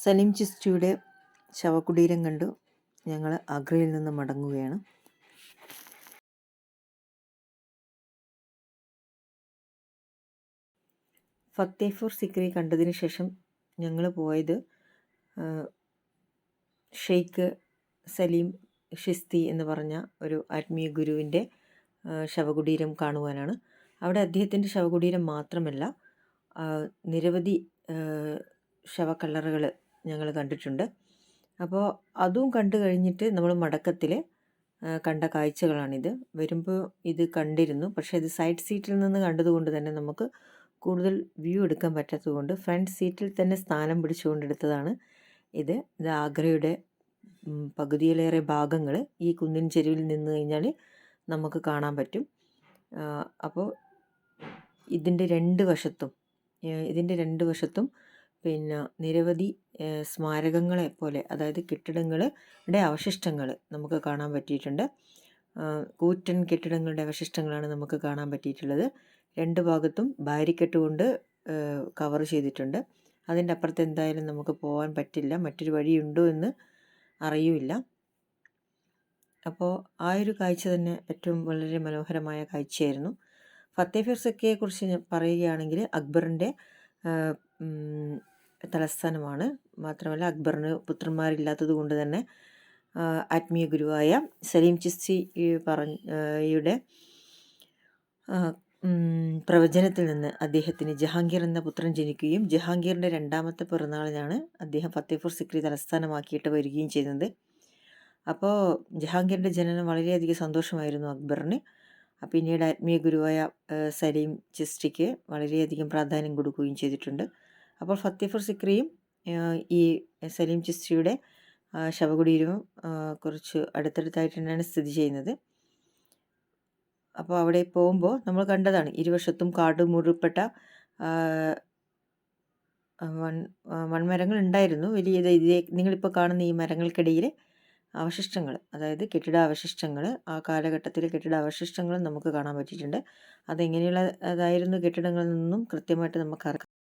സലീം ചിസ്റ്റിയുടെ ശവകുടീരം കണ്ടു. ഞങ്ങൾ ആഗ്രയിൽ നിന്ന് മടങ്ങുകയാണ്. ഫത്തേഫൂർ സിക്രി കണ്ടതിന് ശേഷം ഞങ്ങൾ പോയത് ഷെയ്ഖ് സലീം ഷിസ്തി എന്ന് പറഞ്ഞ ഒരു ആത്മീയ ഗുരുവിന്റെ ശവകുടീരം കാണുവാനാണ്. അവിടെ അദ്ദേഹത്തിന്റെ ശവകുടീരം മാത്രമല്ല നിരവധി ശവക്കല്ലറുകൾ ഞങ്ങൾ കണ്ടിട്ടുണ്ട്. അപ്പോൾ അതും കണ്ടു കഴിഞ്ഞിട്ട് നമ്മൾ മടക്കത്തിൽ കണ്ട കാഴ്ചകളാണിത്. വരുമ്പോൾ ഇത് കണ്ടിരുന്നു. പക്ഷേ ഇത് സൈഡ് സീറ്റിൽ നിന്ന് കണ്ടതുകൊണ്ട് തന്നെ നമുക്ക് കൂടുതൽ വ്യൂ എടുക്കാൻ പറ്റാത്തതുകൊണ്ട് ഫ്രണ്ട് സീറ്റിൽ തന്നെ സ്ഥാനം പിടിച്ചുകൊണ്ടെടുത്തതാണ് ഇത്. ഇത് ആഗ്രയുടെ പകുതിയിലേറെ ഭാഗങ്ങൾ ഈ കുന്നിൻ ചെരുവിൽ നിന്ന് കഴിഞ്ഞാൽ നമുക്ക് കാണാൻ പറ്റും. അപ്പോൾ ഇതിന്റെ രണ്ട് വശത്തും ഇതിന്റെ രണ്ട് വശത്തും പിന്നെ നിരവധി സ്മാരകങ്ങളെ പോലെ അതായത് കെട്ടിടങ്ങളുടെ അവശിഷ്ടങ്ങൾ നമുക്ക് കാണാൻ പറ്റിയിട്ടുണ്ട്. കൂറ്റൻ കെട്ടിടങ്ങളുടെ അവശിഷ്ടങ്ങളാണ് നമുക്ക് കാണാൻ പറ്റിയിട്ടുള്ളത്. രണ്ട് ഭാഗത്തും ബാരിക്കെട്ട് കൊണ്ട് കവർ ചെയ്തിട്ടുണ്ട്. അതിന്റെ അപ്പുറത്ത് എന്തായാലും നമുക്ക് പോകാൻ പറ്റില്ല. മറ്റൊരു വഴിയുണ്ടോ എന്ന് അറിയില്ല. അപ്പോൾ ആ ഒരു കാഴ്ച തന്നെ ഏറ്റവും വളരെ മനോഹരമായ കാഴ്ചയായിരുന്നു. ഫത്തേഫിർ സക്കിയെക്കുറിച്ച് പറയുകയാണെങ്കിൽ അക്ബറിന്റെ തലസ്ഥാനമാണ്. മാത്രമല്ല അക്ബറിന് പുത്രന്മാരില്ലാത്തത് കൊണ്ട് തന്നെ ആത്മീയ ഗുരുവായ സലീം ചിസ്തി പറഞ്ഞയുടെ പ്രവചനത്തിൽ നിന്ന് അദ്ദേഹത്തിന് ജഹാംഗീർ എന്ന പുത്രൻ ജനിക്കുകയും ജഹാംഗീറിന്റെ രണ്ടാമത്തെ പിറന്നാളിനാണ് അദ്ദേഹം ഫത്തേപൂർ സിക്രി തലസ്ഥാനമാക്കിയിട്ട് വരികയും ചെയ്യുന്നത് അപ്പോൾ ജഹാംഗീറിന്റെ ജനനം വളരെയധികം സന്തോഷമായിരുന്നു അക്ബറിന്. പിന്നീട് ആത്മീയ ഗുരുവായ സലീം ചിസ്റ്റിക്ക് വളരെയധികം പ്രാധാന്യം കൊടുക്കുകയും ചെയ്തിട്ടുണ്ട്. അപ്പോൾ ഫത്തേപൂർ സിക്രിയും ഈ സലീം ചിസ്റ്റിയുടെ ശവകുടീരവും കുറച്ച് അടുത്തടുത്തായിട്ട് തന്നെയാണ് സ്ഥിതി ചെയ്യുന്നത്. അപ്പോൾ അവിടെ പോകുമ്പോൾ നമ്മൾ കണ്ടതാണ് ഇരുവശത്തും കാട് മുറിപ്പെട്ട വൺ വൺമരങ്ങൾ ഉണ്ടായിരുന്നു. വലിയ ഇതേ നിങ്ങളിപ്പോൾ കാണുന്ന ഈ മരങ്ങൾക്കിടയിൽ അവശിഷ്ടങ്ങൾ അതായത് കെട്ടിട അവശിഷ്ടങ്ങൾ ആ കാലഘട്ടത്തിലെ കെട്ടിട അവശിഷ്ടങ്ങളും നമുക്ക് കാണാൻ പറ്റിയിട്ടുണ്ട്. അതെങ്ങനെയുള്ള അതായിരുന്നു കെട്ടിടങ്ങളിൽ നിന്നും കൃത്യമായിട്ട് നമുക്ക്